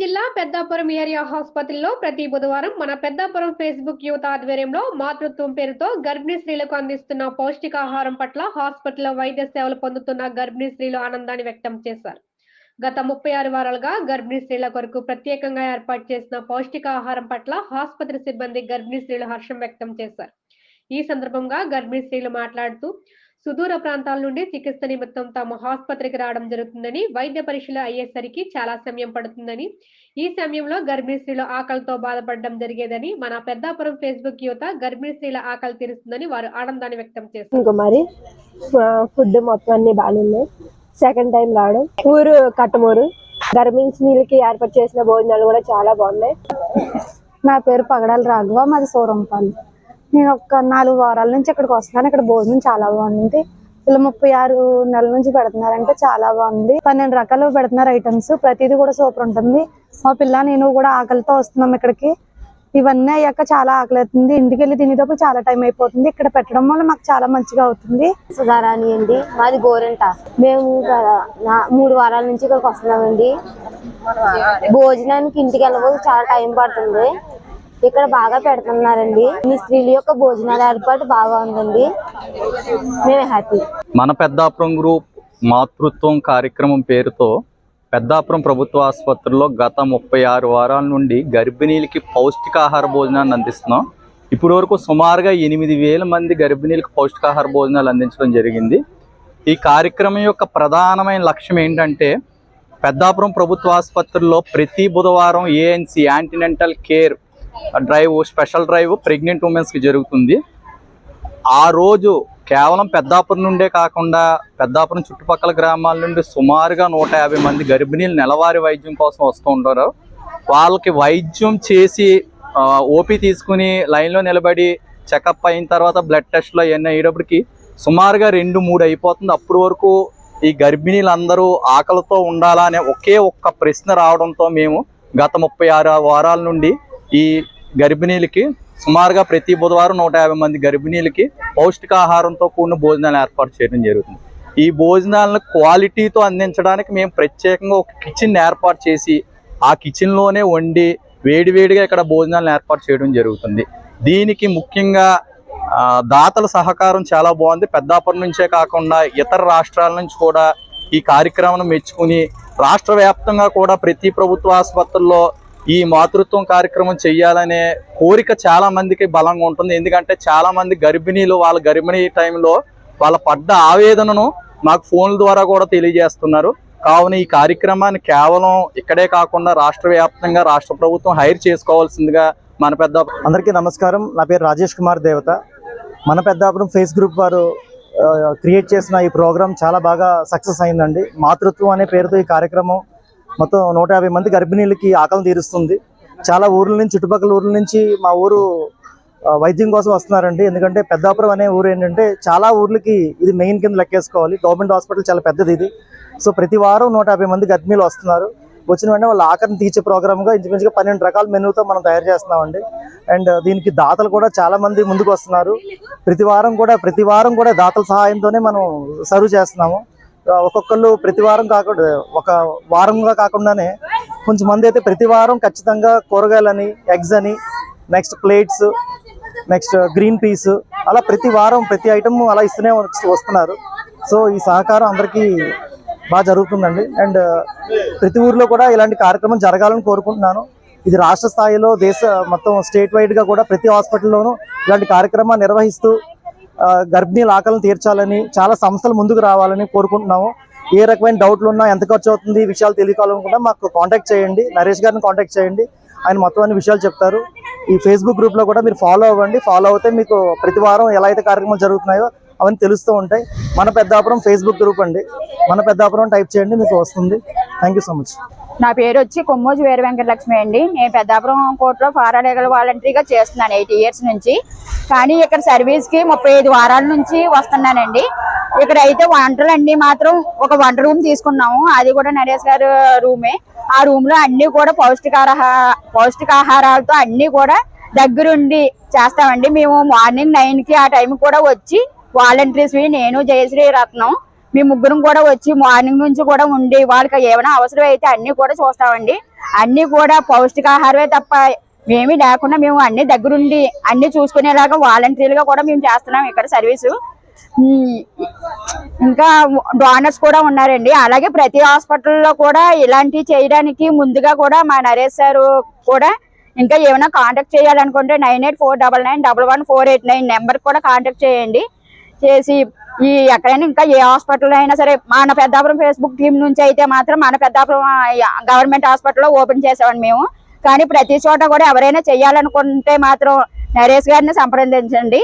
Peddapuram area ఆసుపత్రిలో ప్రతి బుధవారం మన పెద్దాపురం ఫేస్బుక్ యువత ఆధ్వర్యంలో మాతృత్వం పేరుతో గర్భిణీ స్త్రీలకు అందిస్తున్న పౌష్టికాహారం పట్ల హాస్పిటల్లో వైద్య సేవలు పొందుతున్న గర్భిణీ స్త్రీలు ఆనందాన్ని వ్యక్తం చేశారు. గత ముప్పై ఆరు వారాలుగా గర్భిణీ స్త్రీల కొరకు ప్రత్యేకంగా ఏర్పాటు చేసిన పౌష్టికాహారం పట్ల ఆసుపత్రి సిబ్బంది గర్భిణీ స్త్రీలు హర్షం వ్యక్తం చేశారు. ఈ సందర్భంగా గర్భిణీ స్త్రీలు మాట్లాడుతూ సుదూర ప్రాంతాల నుండి చికిత్స నిమిత్తం తమ ఆసుపత్రికి రావడం జరుగుతుందని వైద్య పరీక్షలు అయ్యేసరికి చాలా సమయం పడుతుందని ఈ సమయంలో గర్భిణీ స్త్రీలు ఆకలితో బాధపడడం జరిగేదని మన పెద్దాపురం ఫేస్బుక్ యువత గర్భిణీ స్త్రీల ఆకలి తీరుస్తుందని వారు ఆనందాన్ని వ్యక్తం మరి ఫుడ్ మొత్తం అన్ని బాగానే ఉన్నాయి. సెకండ్ టైం రావడం. ఊరు కట్టమూరు. గర్భిణీ స్త్రీలకి ఏర్పాటు చేసిన భోజనాలు కూడా చాలా బాగున్నాయి. నా పేరు పగడాల రాఘవ మాది సూరంపల్లి. నేను ఒక నాలుగు వారాల నుంచి ఇక్కడికి వస్తున్నాను. ఇక్కడ భోజనం చాలా బాగుంది. ఇలా ముప్పై ఆరు నెలల నుంచి పెడుతున్నారంటే చాలా బాగుంది. పన్నెండు రకాలు పెడుతున్నారు ఐటమ్స్. ప్రతిదీ కూడా సూపర్ ఉంటుంది. మా పిల్ల నేను కూడా ఆకలితో వస్తున్నాం ఇక్కడికి. ఇవన్నీ అయ్యాక చాలా ఆకలి అవుతుంది ఇంటికి వెళ్ళి తినేటప్పుడు చాలా టైం అయిపోతుంది. ఇక్కడ పెట్టడం వల్ల మాకు చాలా మంచిగా అవుతుంది. సుధారాణి అండి. మాది గోరంట. మేము మూడు వారాల నుంచి ఇక్కడికి వస్తున్నామండి. భోజనానికి ఇంటికి వెళ్ళబోదు చాలా టైం పడుతుంది. ఇక్కడ బాగా పెడుతున్నారండి. మీ స్త్రీల యొక్క భోజనాల ఏర్పాటు బాగా ఉందండి. మేము హ్యాపీ మన పెద్దాపురం గ్రూప్ మాతృత్వం కార్యక్రమం పేరుతో పెద్దాపురం ప్రభుత్వ ఆసుపత్రిలో గత ముప్పై ఆరు వారాల నుండి గర్భిణీలకి పౌష్టికాహార భోజనాన్ని అందిస్తున్నాం. ఇప్పటి వరకు సుమారుగా ఎనిమిది వేల మంది గర్భిణీలకు పౌష్టికాహార భోజనాలు అందించడం జరిగింది. ఈ కార్యక్రమం యొక్క ప్రధానమైన లక్ష్యం ఏంటంటే పెద్దాపురం ప్రభుత్వ ఆసుపత్రిలో ప్రతి బుధవారం ANC antenatal care drive special drive pregnant ఉమెన్స్కి జరుగుతుంది. ఆ రోజు కేవలం పెద్దాపురం నుండే కాకుండా పెద్దాపురం చుట్టుపక్కల గ్రామాల నుండి సుమారుగా నూట యాభై మంది గర్భిణీలు నెలవారీ వైద్యం కోసం వస్తూ ఉంటారు. వాళ్ళకి వైద్యం చేసి ఓపి ఓపీ తీసుకుని లైన్లో నిలబడి చెకప్ అయిన తర్వాత బ్లడ్ టెస్ట్లు అవన్నీ అయ్యేటప్పటికి సుమారుగా రెండు మూడు అయిపోతుంది. అప్పటి వరకు ఈ గర్భిణీలందరూ ఆకలితో ఉండాలా అనే ఒకే ఒక్క ప్రశ్న రావడంతో మేము గత ముప్పై ఆరు వారాల నుండి ఈ గర్భిణీలకి సుమారుగా ప్రతి బుధవారం నూట యాభై మంది గర్భిణీలకి పౌష్టికాహారంతో కూడిన భోజనాలు ఏర్పాటు చేయడం జరుగుతుంది. ఈ భోజనాలను క్వాలిటీతో అందించడానికి మేము ప్రత్యేకంగా ఒక కిచెన్ ఏర్పాటు చేసి ఆ కిచెన్లోనే వండి వేడివేడిగా ఇక్కడ భోజనాలను ఏర్పాటు చేయడం జరుగుతుంది. దీనికి ముఖ్యంగా దాతల సహకారం చాలా బాగుంది. పెద్దాపురం నుంచే కాకుండా ఇతర రాష్ట్రాల నుంచి కూడా ఈ కార్యక్రమం మెచ్చుకుని రాష్ట్ర వ్యాప్తంగా కూడా ప్రతి ప్రభుత్వ ఆసుపత్రుల్లో ఈ మాతృత్వం కార్యక్రమం చేయాలనే కోరిక చాలా మందికి బలంగా ఉంటుంది. ఎందుకంటే చాలా మంది గర్భిణీలు వాళ్ళ గర్భిణీ టైంలో వాళ్ళ పడ్డ ఆవేదనను మాకు ఫోన్ల ద్వారా కూడా తెలియజేస్తున్నారు. కావున ఈ కార్యక్రమాన్ని కేవలం ఇక్కడే కాకుండా రాష్ట్ర వ్యాప్తంగా రాష్ట్ర ప్రభుత్వం హైర్ చేసుకోవాల్సిందిగా మన పెద్ద అందరికీ నమస్కారం. నా పేరు రాజేష్ కుమార్ దేవత. మన పెద్దాపురం ఫేస్ గ్రూప్ వారు క్రియేట్ చేసిన ఈ ప్రోగ్రామ్ చాలా బాగా సక్సెస్ అయిందండి. మాతృత్వం అనే పేరుతో ఈ కార్యక్రమం మొత్తం నూట యాభై మంది గర్భిణీలకి ఆకలి తీరుస్తుంది. చాలా ఊర్ల నుంచి చుట్టుపక్కల ఊర్ల నుంచి మా ఊరు వైద్యం కోసం వస్తున్నారండి. ఎందుకంటే పెద్దాపురం అనే ఊరు ఏంటంటే చాలా ఊర్లకి ఇది మెయిన్ కింద లెక్కేసుకోవాలి. గవర్నమెంట్ హాస్పిటల్ చాలా పెద్దది ఇది. సో ప్రతి వారం నూట యాభై మంది గర్భిణీలు వస్తున్నారు. వచ్చిన వెంటనే వాళ్ళ ఆకలిని తీర్చే ప్రోగ్రామ్గా ఇంచుమించుగా పన్నెండు రకాల మెనూతో మనం తయారు చేస్తున్నామండి. అండ్ దీనికి దాతలు కూడా చాలామంది ముందుకు వస్తున్నారు. ప్రతి వారం కూడా ప్రతి వారం కూడా దాతల సహాయంతోనే మనం సర్వ్ చేస్తున్నాము. ఒక్కొక్కళ్ళు ప్రతి వారం కాకుండా ఒక వారంగా కాకుండానే కొంచెం మంది అయితే ప్రతి వారం ఖచ్చితంగా కూరగాయలని ఎగ్స్ అని next plates next green peas అలా ప్రతి వారం ప్రతి ఐటమ్ అలా ఇస్తూనే వస్తున్నారు. సో ఈ సహకారం అందరికీ బాగా జరుగుతుందండి. అండ్ ప్రతి ఊర్లో కూడా ఇలాంటి కార్యక్రమం జరగాలని కోరుకుంటున్నాను. ఇది రాష్ట్ర స్థాయిలో దేశ మొత్తం స్టేట్ వైడ్గా కూడా ప్రతి హాస్పిటల్లోనూ ఇలాంటి కార్యక్రమాన్ని నిర్వహిస్తూ గర్భిణీల ఆకలిని తీర్చాలని చాలా సంస్థలు ముందుకు రావాలని కోరుకుంటున్నాము. ఏ రకమైన డౌట్లు ఉన్నా ఎంత ఖర్చు అవుతుంది ఈ విషయాలు తెలియకాలనుకుంటే మాకు కాంటాక్ట్ చేయండి. నరేష్ గారిని కాంటాక్ట్ చేయండి. ఆయన మొత్తం అన్ని విషయాలు చెప్తారు. ఈ ఫేస్బుక్ గ్రూప్లో కూడా మీరు ఫాలో అవ్వండి. ఫాలో అవుతే మీకు ప్రతి వారం ఎలా అయితే కార్యక్రమాలు జరుగుతున్నాయో అవన్నీ తెలుస్తూ ఉంటాయి. మన పెద్దాపురం ఫేస్బుక్ గ్రూప్ అండి. మన పెద్దాపురం టైప్ చేయండి మీకు వస్తుంది. థ్యాంక్ యూ సో మచ్ నా పేరు వచ్చి కొమ్మోజు వీర వెంకటలక్ష్మి అండి. నేను పెద్దాపురం కోర్టులో పారాలీగల్ వాలంటరీగా చేస్తున్నాను ఎయిట్ ఇయర్స్ నుంచి. కానీ ఇక్కడ సర్వీస్కి ముప్పై ఐదు వారాల నుంచి వస్తున్నానండి. ఇక్కడ అయితే వంటలు అన్ని మాత్రం ఒక వంట రూమ్ తీసుకున్నాము. అది కూడా నరేష్ గారు రూమే. ఆ రూమ్లో అన్ని కూడా పౌష్టికారహ పౌష్టికాహారాలతో అన్ని కూడా దగ్గరుండి చేస్తామండి. మేము మార్నింగ్ నైన్కి ఆ టైం కూడా వచ్చి వాలంటీర్స్ నేను జయశ్రీ రత్నం మీ ముగ్గురం కూడా వచ్చి మార్నింగ్ నుంచి కూడా ఉండి వాళ్ళకి ఏమైనా అవసరం అయితే అన్ని కూడా చూస్తామండి. అన్ని కూడా పౌష్టికాహారమే తప్ప మేమీ లేకుండా మేము అన్ని దగ్గరుండి అన్ని చూసుకునేలాగా వాలంటీర్లుగా కూడా మేము చేస్తున్నాం ఇక్కడ సర్వీసు ఇంకా డోనర్స్ కూడా ఉన్నారండి. అలాగే ప్రతి హాస్పిటల్లో కూడా ఇలాంటివి చేయడానికి ముందుగా కూడా మా నరేష్ సార్ కూడా ఇంకా ఏమైనా కాంటాక్ట్ చేయాలనుకుంటే nine eight four double nine double one four eight nine number కూడా కాంటాక్ట్ చేయండి. చేసి ఈ ఎక్కడైనా ఇంకా ఏ హాస్పిటల్ అయినా సరే మన పెద్దాపురం ఫేస్బుక్ టీం నుంచి అయితే మాత్రం మన పెద్దాపురం గవర్నమెంట్ హాస్పిటల్లో ఓపెన్ చేసామండి మేము. కానీ ప్రతి చోట కూడా ఎవరైనా చేయాలనుకుంటే మాత్రం నరేష్ గారిని సంప్రదించండి.